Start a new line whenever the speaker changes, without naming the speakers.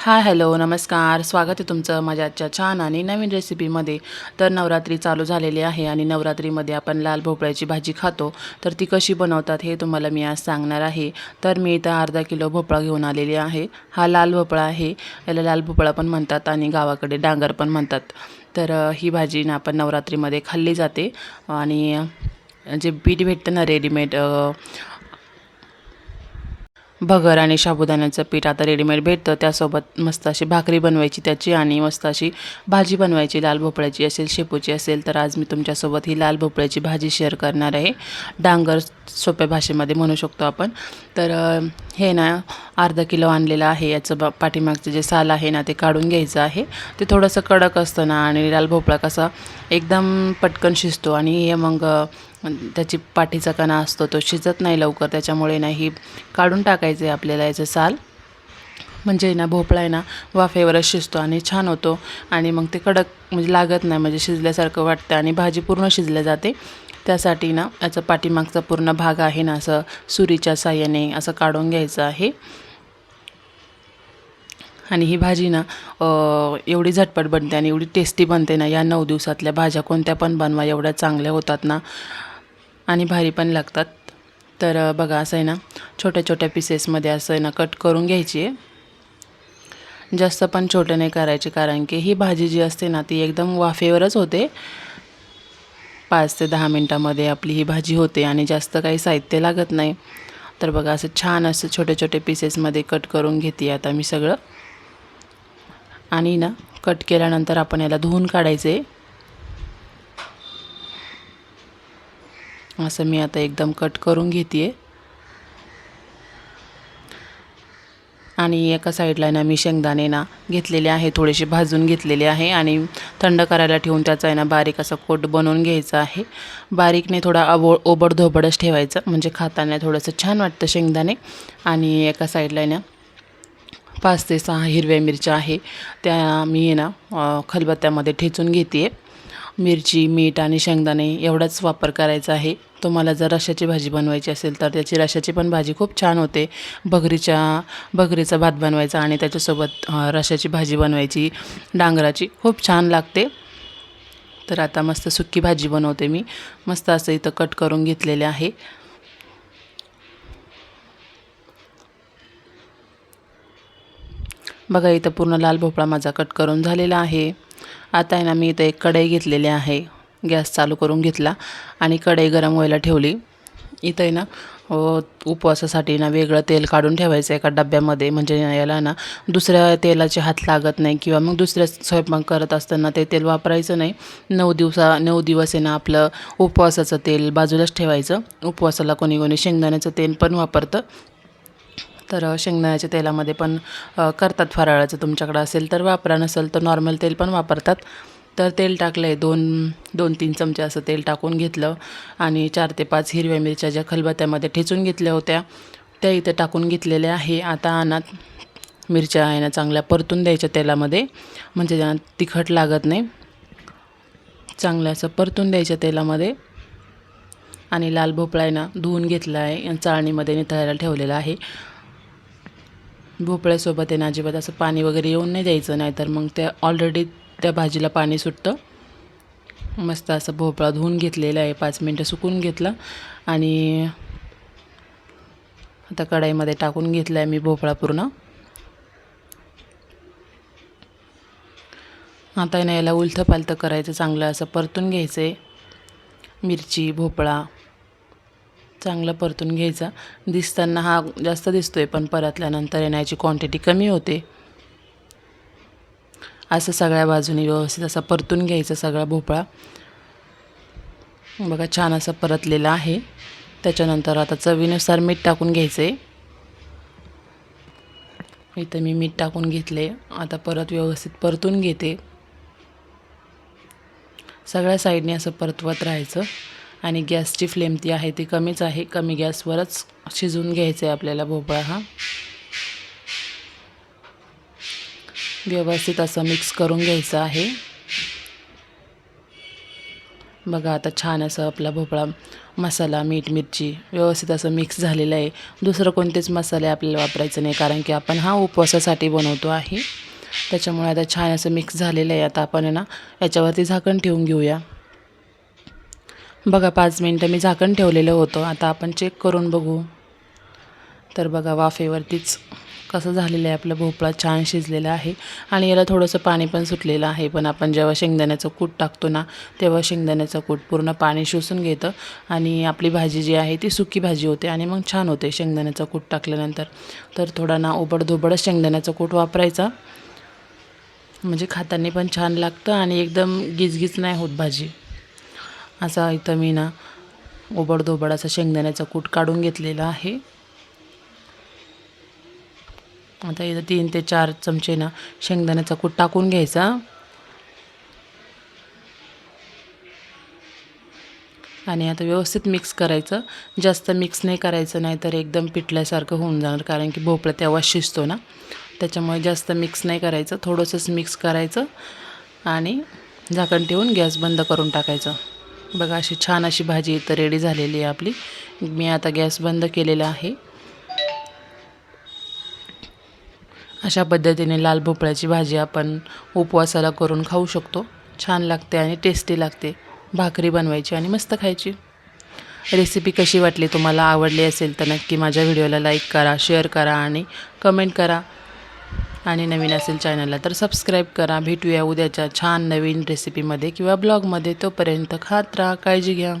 Hi hello नमस्कार. स्वागत आहे तुमचं माझ्या आजच्या छान आणि नवीन रेसिपीमध्ये. तर नवरात्री चालू झालेली आहे आणि नवरात्रीमध्ये आपण लाल भोपळ्याची भाजी खातो. तर ती कशी बनवतात हे तुम्हाला मी आज सांगणार आहे. तर मी इथं अर्धा किलो भोपळा घेऊन आलेली आहे. हा लाल भोपळा आहे. याला लाल भोपळा पण म्हणतात आणि गावाकडे डांगर पण म्हणतात. तर ही भाजी ना आपण नवरात्रीमध्ये खाल्ली जाते. आणि जे बीट भेटतं ना रेडीमेड भगर आणि साबुदाण्याचं पीठ आता रेडीमेड भेटतं. त्यासोबत मस्त अशी भाकरी बनवायची त्याची आणि मस्त अशी भाजी बनवायची. लाल भोपळ्याची असेल शेपूची असेल तर आज मी तुमच्यासोबत ही लाल भोपळ्याची भाजी शेअर करणार आहे. डांगर सोप्या भाषेमध्ये म्हणू शकतो आपण. तर हे ना अर्धा किलो आणलेलं आहे. याचं बा पाठीमागचं जे साल आहे ना ते काढून घ्यायचं आहे. ते थोडंसं कडक असतं ना आणि लाल भोपळा कसा एकदम पटकन शिजतो आणि हे मग त्याची पाठीचा कणा असतो तो शिजत नाही लवकर त्याच्यामुळे ना ही काढून टाकायचं आहे आपल्याला याचं साल. म्हणजे ना भोपळा आहे ना वाफेवरच शिजतो आणि छान होतो. आणि मग ते कडक म्हणजे लागत नाही म्हणजे शिजल्यासारखं वाटतं आणि भाजी पूर्ण शिजल्या जाते. त्यासाठी ना याचा पाठीमागचा पूर्ण भाग आहे ना असं सुरीच्या साह्याने असं काढून घ्यायचं आहे. आणि ही भाजी ना एवढी झटपट बनते आणि एवढी टेस्टी बनते ना या नऊ दिवसातल्या भाज्या कोणत्या पण बनवा एवढ्या चांगल्या होतात ना. आणि भारी पण लागतात. तर बघा असं आहे ना छोट्या छोट्या पीसेसमध्ये असं आहे ना कट करून घ्यायची आहे. जास्त पण छोटं नाही करायचे कारण की ही भाजी जी असते ना ती एकदम वाफेवरच होते. पाच ते दहा मिनटामध्ये आपली ही भाजी होते आणि जास्त काही साहित्य लागत नाही. तर बघा असं छान असं छोटे छोटे पीसेसमध्ये कट करून घेते आता मी सगळं. आणि ना कट केल्यानंतर आपण याला धुवून काढायचे. असं मी आता एकदम कट करून घेते आणि एका साईडला ना मी शेंगदाणे ना घेतलेले आहे थोडेसे भाजून घेतलेले आहे आणि थंड करायला ठेवून त्याचा आहे ना बारीक असा कोट बनवून घ्यायचा आहे. बारीकने थोडा अबो ओबडधोबडच ठेवायचं म्हणजे खाताना थोडंसं छान वाटतं शेंगदाणे. आणि एका साईडला आहे ना पाच ते सहा हिरव्या मिरच्या आहे त्या मी आहे ना खलबत्त्यामध्ये ठेचून घेते मिरची मीठ आणि शेंगदाणे एवढाच वापर करायचा आहे. तुम्हाला जर रशाची भाजी बनवायची असेल तर त्याची रशाची पण भाजी खूप छान होते. भगरीच्या भगरीचा भात बनवायचा आणि त्याच्यासोबत रशाची भाजी बनवायची. डांगराची खूप छान लागते. तर आता मस्त सुक्की भाजी बनवते मी. मस्त असं इथं कट करून घेतलेले आहे. बघा इथं पूर्ण लाल भोपळा माझा कट करून झालेला आहे. आता आहे ना मी इथं एक कढई घेतलेली आहे. गॅस चालू करून घेतला आणि कढई गरम व्हायला ठेवली. इथं आहे ना उपवासासाठी ना वेगळं तेल काढून ठेवायचं एका डब्यामध्ये. म्हणजे याला ना दुसऱ्या तेलाचे हात लागत नाही किंवा मग दुसऱ्या स्वयंपाक करत असताना ते तेल वापरायचं नाही. नऊ दिवसा नऊ दिवस आहे ना आपलं उपवासाचं तेल बाजूलाच ठेवायचं. उपवासाला कोणी कोणी शेंगदाण्याचं तेल पण वापरतं. तर शेंगदाण्याच्या तेलामध्ये पण करतात फराळाचं. तुमच्याकडं असेल तर वापरा नसेल तर नॉर्मल तेल पण वापरतात. तर तेल टाकलं आहे दोन दोन तीन चमचे असं तेल टाकून घेतलं आणि चार ते पाच हिरव्या मिरच्या ज्या खलबत्यामध्ये ठेचून घेतल्या होत्या त्या इथे टाकून घेतलेल्या आहे. आता अनात मिरच्या आहे ना चांगल्या परतून द्यायच्या तेलामध्ये. म्हणजे त्यांना तिखट लागत नाही चांगलं असं परतून द्यायच्या तेलामध्ये. आणि लाल भोपळा आहे ना धुवून घेतला आहे. चाळणीमध्ये निथळायला ठेवलेला आहे. भोपळ्यासोबत आहे ना अजिबात असं पाणी वगैरे येऊन नाही द्यायचं नाही तर मग त्या ऑलरेडी त्या भाजीला पाणी सुटतं. मस्त असं भोपळा धुवून घेतलेला आहे. पाच मिनटं सुकून घेतलं. आणि आता कढाईमध्ये टाकून घेतला आहे मी भोपळा पूर्ण. आता ना याला उलथं पालथं करायचं चांगलं असं परतून घ्यायचं आहे मिरची भोपळा चांगलं परतून घ्यायचा. दिसताना हा जास्त दिसतोय पण परतल्यानंतर येण्याची क्वांटिटी कमी होते. असं सगळ्या बाजूनी व्यवस्थित असा परतून घ्यायचा सगळा भोपळा. बघा छान असं परतलेला आहे. त्याच्यानंतर आता चवीनुसार मीठ टाकून घ्यायचं. आहे इथं मी मीठ टाकून घेतले. आता परत व्यवस्थित परतून घेते. सगळ्या साईडने असं परतवत राहायचं. आणि गॅसची फ्लेम ती आहे ती कमीच आहे. कमी गॅसवरच शिजवून घ्यायचं आहे आपल्याला भोपळा हा. व्यवस्थित असं मिक्स करून घ्यायचं आहे. बघा आता छान असं आपला भोपळा मसाला मीठ मिरची व्यवस्थित असं मिक्स झालेलं आहे. दुसरं कोणतेच मसाले आपल्याला वापरायचं नाही कारण की आपण हा उपवासासाठी बनवतो आहे. त्याच्यामुळे आता छान असं मिक्स झालेलं आहे. आता आपण आहे ना याच्यावरती झाकण ठेवून घेऊया. बघा पाच मिनटं मी झाकण ठेवलेलं होतं. आता आपण चेक करून बघू. तर बघा वाफेवरतीच कसं झालेलं आहे आपलं भोपळा छान शिजलेला आहे आणि याला थोडंसं पाणी पण सुटलेलं आहे. पण आपण जेव्हा शेंगदाण्याचं कूट टाकतो ना तेव्हा शेंगदाण्याचं कूट पूर्ण पाणी शोषून घेतं आणि आपली भाजी जी आहे ती सुकी भाजी होते आणि मग छान होते शेंगदाण्याचं कूट टाकल्यानंतर. तर थोडा ना ओबडधोबडच शेंगदाण्याचं कूट वापरायचा. म्हणजे खाताना पण छान लागतं आणि एकदम गिजगीज नाही होत भाजी. असा इथं मी ना ओबडधोबड असा शेंगदाण्याचा कूट काढून घेतलेला आहे. आता इथं तीन ते चार चमचे ना शेंगदाण्याचा कूट टाकून घ्यायचा. आणि आता व्यवस्थित मिक्स करायचं. जास्त मिक्स नाही करायचं नाही तर एकदम पिटल्यासारखं होऊन जाणार कारण की भोपळा तेव्हा शिजतो ना. त्याच्यामुळे जास्त मिक्स नाही करायचं थोडंसंच मिक्स करायचं आणि झाकण ठेवून गॅस बंद करून टाकायचं. बघा अशी छान अशी भाजी इथं रेडी झालेली आहे आपली. मी आता गॅस बंद केलेला आहे. अशा पद्धतीने लाल भोपळ्याची भाजी आपण उपवासाला करून खाऊ शकतो. छान लागते आणि टेस्टी लागते. भाकरी बनवायची आणि मस्त खायची. रेसिपी कशी वाटली तुम्हाला आवडली असेल तर नक्की माझ्या व्हिडिओला लाईक करा शेअर करा आणि कमेंट करा. आणि नवीन असेल चॅनलला तर सबस्क्राईब करा. भेटूया उद्याच्या छान नवीन रेसिपीमध्ये किंवा ब्लॉगमध्ये तोपर्यंत खात राहा काळजी घ्या.